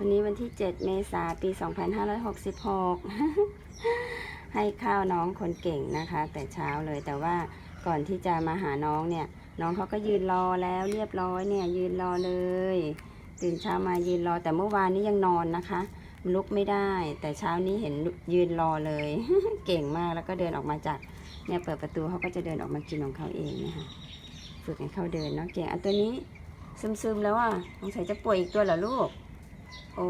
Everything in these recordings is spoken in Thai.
วันนี้วันที่ 7 เมษายนปี 2566 ให้ข้าวน้องคนเก่งนะคะ แต่เช้าเลยแต่ว่าก่อนที่จะมาหาน้องเนี่ย น้องเขาก็ยืนรอแล้วเรียบร้อยเนี่ยยืนรอเลย ตื่นเช้ามายืนรอแต่เมื่อวานนี้ยังนอนนะคะลุกไม่ได้ แต่เช้านี้เห็นยืนรอเลย เก่งมากแล้วก็เดินออกมาจากเนี่ยเปิดประตูเขาก็จะเดินออกมากินของเขาเองนะคะฝึกให้เขาเดินเนาะเก่งอันตัวนี้ซึมๆแล้วอะสงสัยจะป่วยอีกตัวเหรอลูก โอ้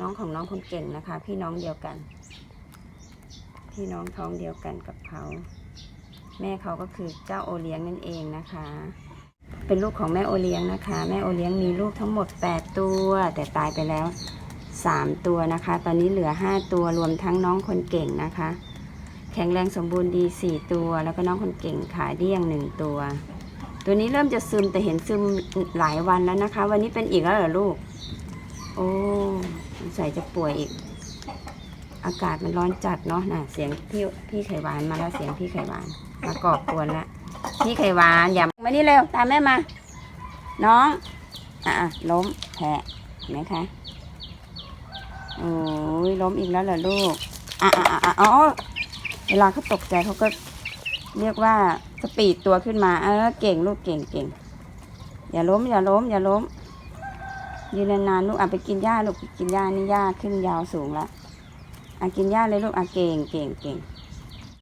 น้องของน้องคนเก่งนะคะ พี่น้องเดียวกัน พี่น้องท้องเดียวกันกับเขา แม่เขาก็คือเจ้าโอเลี้ยงนั่นเองนะคะ เป็นลูกของแม่โอเลี้ยงนะคะ แม่โอเลี้ยงมีลูกทั้งหมด 8 ตัว แต่ตายไปแล้ว 3 ตัวนะคะ ตอนนี้เหลือ 5 ตัวรวมทั้งน้องคนเก่งนะคะ แข็งแรงสมบูรณ์ดี 4 ตัว แล้วก็น้องคนเก่งขาเดี้ยง 1 ตัว ตัวนี้เริ่มจะซึมแต่เห็นซึมหลายวันแล้วนะคะ วันนี้เป็นอีกแล้วเหรอลูก โอ้สงสัยจะป่วยอีก อากาศมันร้อนจัดเนาะน่ะ เสียงพี่พี่ไขหวานมาแล้วเสียงพี่ไขหวาน มากอบกวนละพี่ไขหวานอย่ามานี่เร็วตามแม่มา น้องอะอะล้มแผลเห็นไหมคะโอ้ยล้มอีกแล้วเหรอลูกอะอะอะอะอ๋อเวลาเขาตกใจเขาก็เรียกว่าสปีดตัวขึ้นมา เออเก่งลูกเก่งเก่งอย่าล้ม อย่าล้ม อย่าล้ม ยืนนานๆลูกอะไปกินหญ้าลูกกินหญ้านี่หญ้าขึ้นยาวสูงละอะกินหญ้าเลยลูกอะเก่งเก่งเก่ง